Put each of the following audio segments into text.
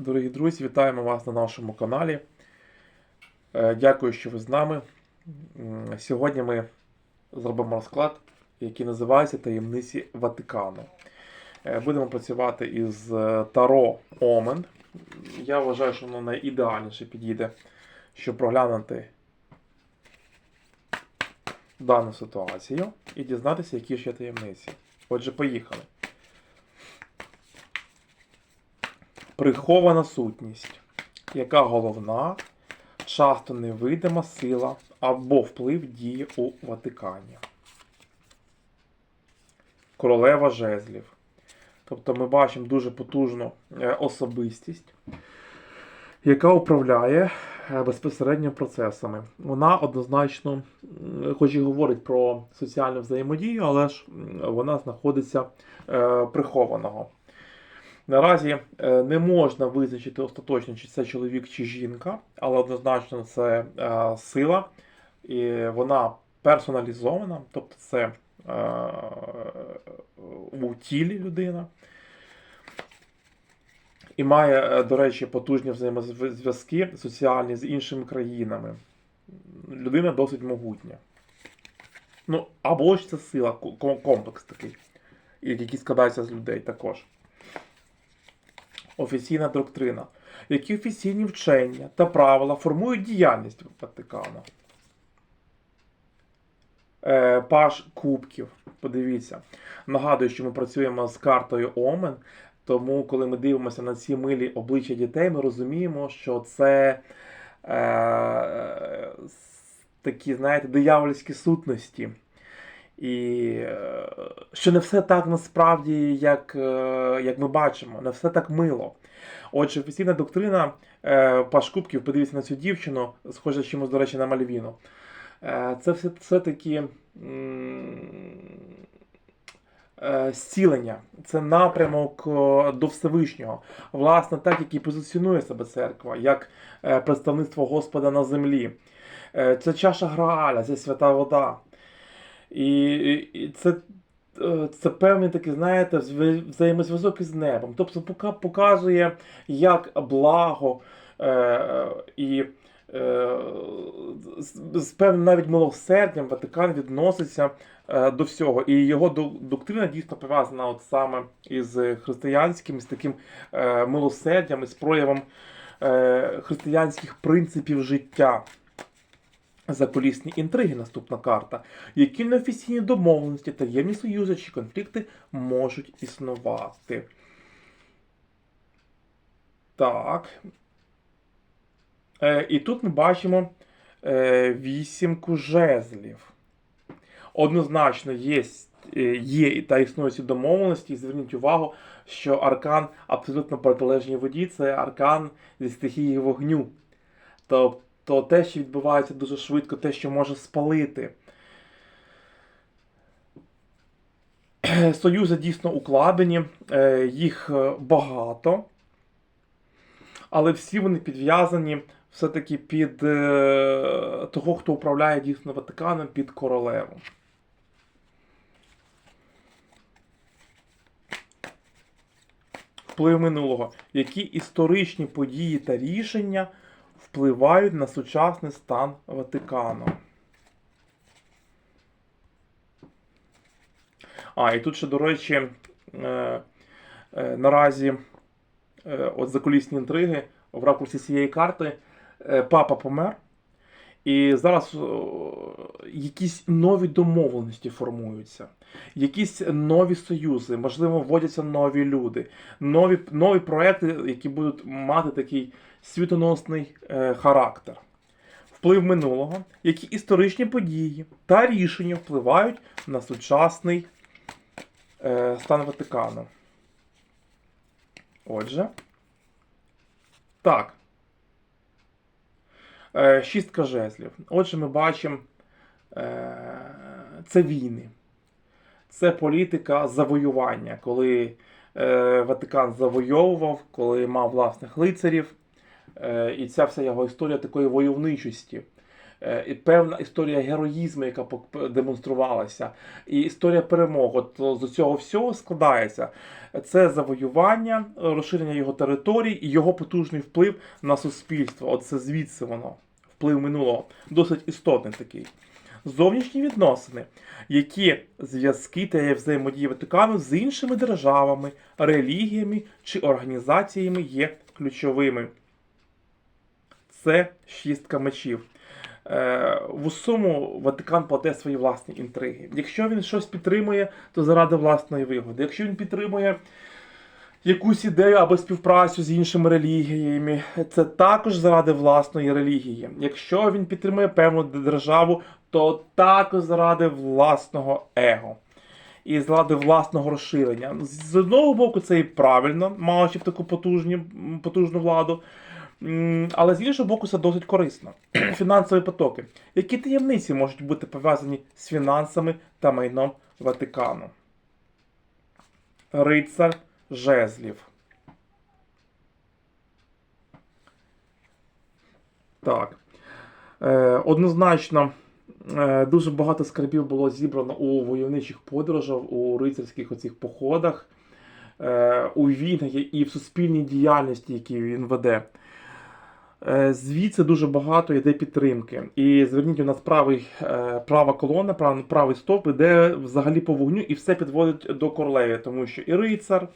Дорогі друзі, вітаємо вас на нашому каналі. Е, Дякую, що ви з нами. Сьогодні ми зробимо розклад, який називається Таємниці Ватикану. Е, Будемо працювати із е, Таро Омен. Я вважаю, що воно найідеальніше підійде, щоб проглянути дану ситуацію і дізнатися, які ще таємниці. Отже, поїхали. Прихована сутність, яка головна, часто невидима сила або вплив діє у Ватикані. Королева жезлів. Тобто ми бачимо дуже потужну е, особистість, яка управляє е, безпосередньо процесами. Вона однозначно, хоч і говорить про соціальну взаємодію, але ж вона знаходиться е, прихованого. Наразі е, не можна визначити остаточно, чи це чоловік чи жінка, але однозначно це е, сила, і вона персоналізована, тобто це е, у тілі людина. І має, до речі, потужні взаємозв'язки соціальні з іншими країнами. Людина досить могутня. Ну, або ж це сила, комплекс такий, який складається з людей також офіційна доктрина, які офіційні вчення та правила формують діяльність Ватикану. Е, Паш Кубків. Подивіться. Нагадую, що ми працюємо з картою Омен. Тому, коли ми дивимося на ці милі обличчя дітей, ми розуміємо, що це е, такі, знаєте, диявольські сутності. І е, що не все так насправді, як, е, як ми бачимо, не все так мило. Отже, офіційна доктрина е, Паш Кубків, подивіться на цю дівчину, схожа чимось, до речі, на Мальвіну. Це все- все-таки зцілення, це напрямок до Всевишнього. Власне, так, як і позиціонує себе церква, як представництво Господа на землі. Це чаша Грааля, це свята вода. І, і це, е, це певний такий, знаєте, взаємозв'язок із небом. Тобто пока- показує, як благо е, і е, з, з певним навіть милосердям Ватикан відноситься е, до всього. І його доктрина дійсно пов'язана от саме із християнським, з таким е, милосердям, із проявом е, християнських принципів життя. Закулісні інтриги, наступна карта. Які неофіційні домовленості, таємні союзи чи конфлікти можуть існувати? Так. Е, і тут ми бачимо е, вісімку жезлів. Однозначно є, е, є та існують ці домовленості. І зверніть увагу, що аркан абсолютно протилежній воді це аркан зі стихії вогню. Тобто те, що відбувається дуже швидко, те, що може спалити. Союзи дійсно укладені, е, їх е, багато, але всі вони підв'язані все-таки під е, того, хто управляє дійсно Ватиканом, під королеву. Вплив минулого. Які історичні події та рішення впливають на сучасний стан Ватикану? А, і тут ще, до речі, е, е, наразі е, от закулісні інтриги в ракурсі цієї карти. Е, папа помер, і зараз якісь нові домовленості формуються, якісь нові союзи, можливо, вводяться нові люди, нові, нові проекти, які будуть мати такий світоносний е, характер. Вплив минулого, які історичні події та рішення впливають на сучасний е, стан Ватикану. Отже. Так. Е, Шістка жезлів. Отже, ми бачимо, це війни. Це політика завоювання, коли Ватикан завойовував, коли мав власних лицарів. Е, і ця вся його історія такої войовничості. е, і певна історія героїзму, яка демонструвалася, і історія перемог. От з цього всього складається. Це завоювання, розширення його територій і його потужний вплив на суспільство. От це звідси воно, вплив минулого, досить істотний такий. Зовнішні відносини, які зв'язки та взаємодії Ватикану з іншими державами, релігіями чи організаціями є ключовими. Це шістка мечів. Е, в усьому Ватикан плате свої власні інтриги. Якщо він щось підтримує, то заради власної вигоди. Якщо він підтримує якусь ідею або співпрацю з іншими релігіями, це також заради власної релігії. Якщо він підтримує певну державу, то також заради власного его. І заради власного розширення. З одного боку, це і правильно, маючи таку потужні, потужну владу. Але з іншого боку, це досить корисно. Фінансові потоки. Які таємниці можуть бути пов'язані з фінансами та майном Ватикану? Рицар жезлів. Так. Е, однозначно, е, дуже багато скарбів було зібрано у войовничих подорожах, у рицарських оцих походах, е, у війнах і в суспільній діяльності, які він веде. Е, Звідси дуже багато йде підтримки. І зверніть у нас правий, е, права колона, прав- правий стовп іде взагалі по вогню і все підводить до королеви, тому що і рицар,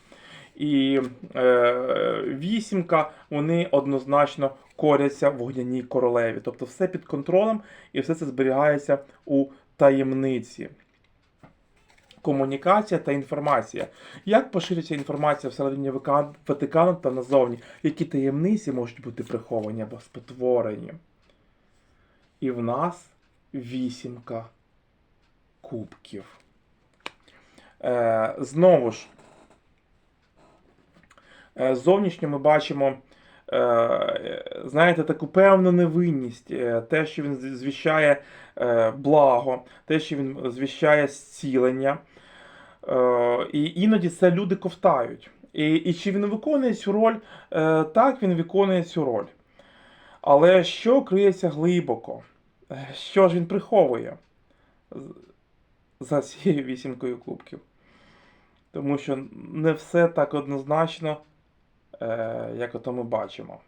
і е, вісімка вони однозначно коряться вогняній королеві. Тобто все під контролем і все це зберігається у таємниці. Комунікація та інформація. Як поширюється інформація всередині Ватикану та назовні? Які таємниці можуть бути приховані або спотворені? І в нас вісімка кубків. Е, знову ж, е, зовнішньо ми бачимо, е, знаєте, таку певну невинність, е, те, що він звіщає е, благо, те, що він звіщає зцілення. Е, і іноді це люди ковтають. І, і чи він виконує цю роль? Е, так, він виконує цю роль. Але що криється глибоко? Е, Що ж він приховує за цією вісімкою кубків? Тому що не все так однозначно, як ото ми бачимо.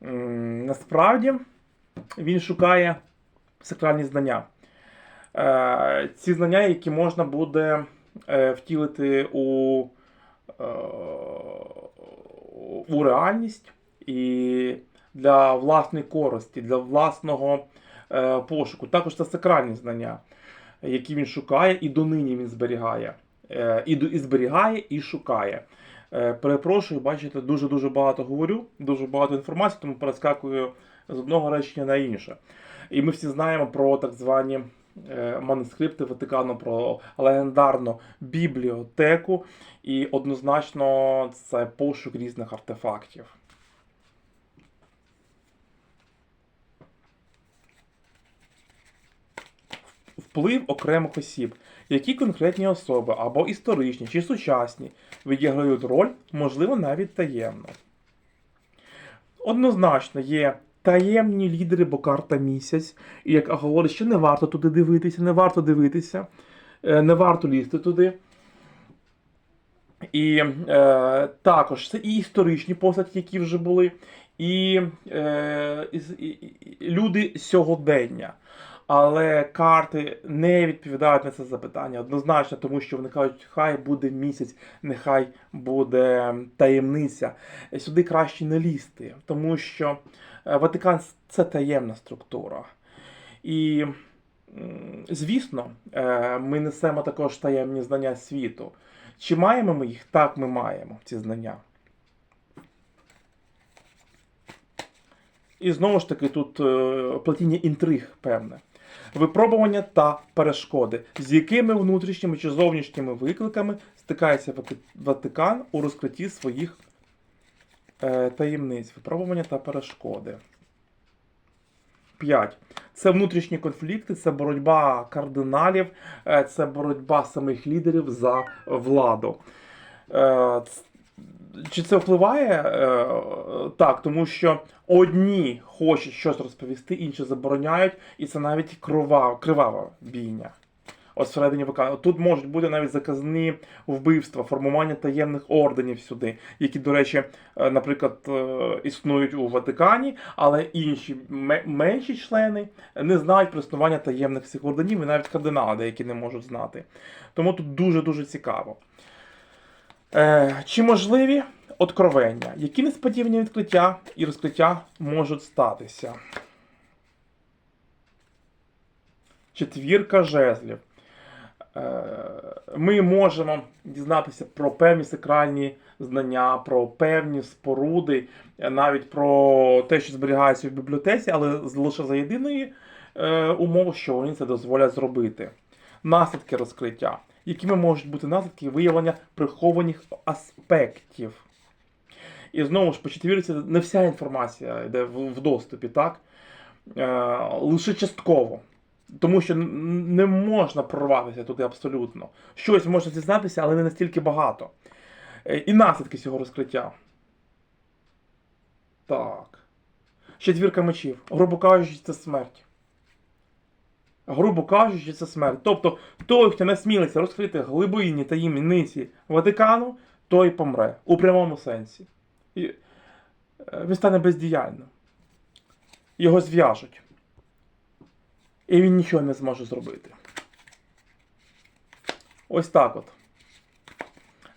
Насправді він шукає сакральні знання. Е, Ці знання, які можна буде е, втілити у, е, у реальність і для власної користі, для власного пошуку. Також це сакральні знання, які він шукає, і донині він зберігає. І, і зберігає, і шукає. Перепрошую, бачите, дуже-дуже багато говорю, дуже багато інформації, тому перескакую з одного речення на інше. І ми всі знаємо про так звані манускрипти Ватикану, про легендарну бібліотеку, і однозначно це пошук різних артефактів. Вплив окремих осіб, які конкретні особи або історичні чи сучасні відіграють роль, можливо, навіть таємно. Однозначно є таємні лідери, бо карта місяць, і як говорить, що не варто туди дивитися, не варто дивитися, е, не варто лізти туди. І е, також це і історичні постаті, які вже були, і, е, і, і, люди сьогодення. Але карти не відповідають на це запитання однозначно, тому що вони кажуть, хай буде місяць, нехай буде таємниця. Сюди краще не лізти, тому що Ватикан це таємна структура. І, звісно, е, ми несемо також таємні знання світу. Чи маємо ми їх? Так, ми маємо ці знання. І знову ж таки, тут е, плетіння інтриг певне. Випробування та перешкоди, з якими внутрішніми чи зовнішніми викликами стикається Ватикан у розкритті своїх е, таємниць. Випробування та перешкоди. 5. Це внутрішні конфлікти, це боротьба кардиналів, е, це боротьба самих лідерів за владу. Е, чи це впливає? Е, так, тому що одні хочуть щось розповісти, інші забороняють, і це навіть крова, кривава бійня. От всередині ВК. Тут можуть бути навіть заказні вбивства, формування таємних орденів сюди, які, до речі, е, наприклад, е, існують у Ватикані, але інші менші члени не знають про існування таємних цих орденів, і навіть кардинали деякі не можуть знати. Тому тут дуже-дуже цікаво. Е, чи можливі откровення? Які несподівані відкриття і розкриття можуть статися? Четвірка жезлів. Е, Ми можемо дізнатися про певні сакральні знання, про певні споруди, е, навіть про те, що зберігається в бібліотеці, але лише за єдиної е, умови, що вони це дозволять зробити. Наслідки розкриття. Якими можуть бути наслідки виявлення прихованих аспектів? І знову ж по четвірці не вся інформація йде в, доступі, так? Лише частково. Тому що не можна прорватися туди абсолютно. Щось можна дізнатися, але не настільки багато. Е, І наслідки цього розкриття. Так. Четвірка мечів. Грубо кажучи, це смерть. Грубо кажучи, це смерть. Тобто, той, хто насмілиться розкрити глибинні таємниці Ватикану, той помре. У прямому сенсі. І, е, він стане бездіяльним. Його зв'яжуть. І він нічого не зможе зробити. Ось так от.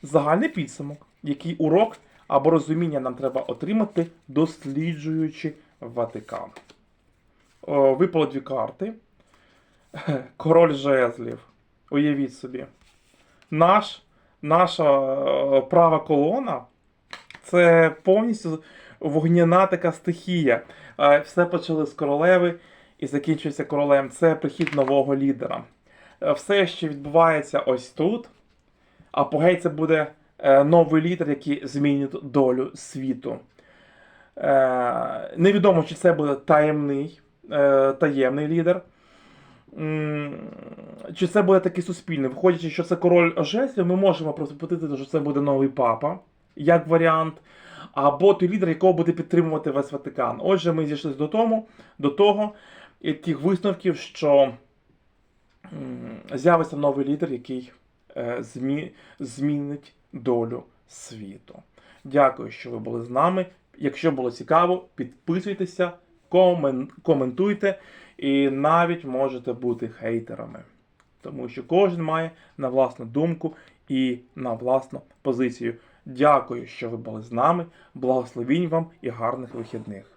Загальний підсумок, який урок або розуміння нам треба отримати, досліджуючи Ватикан. О, випало дві карти. Король жезлів. Уявіть собі. Наш, наша е, права колона це повністю вогняна така стихія. Е, Все почали з королеви і закінчується королем. Це прихід нового лідера. Е, Все, що відбувається ось тут, апогей це буде е, новий лідер, який змінить долю світу. Е, Невідомо, чи це буде таємний, таємний лідер. Чи це буде такий суспільний? Виходячи, що це король жезлів, ми можемо припустити, що це буде новий папа, як варіант, або той лідер, якого буде підтримувати весь Ватикан. Отже, ми зійшли до, тому, до того, і тих висновків, що з'явиться новий лідер, який е, змі, змінить долю світу. Дякую, що ви були з нами. Якщо було цікаво, підписуйтеся, комен, коментуйте і навіть можете бути хейтерами. Тому що кожен має на власну думку і на власну позицію. Дякую, що ви були з нами. Благословінь вам і гарних вихідних.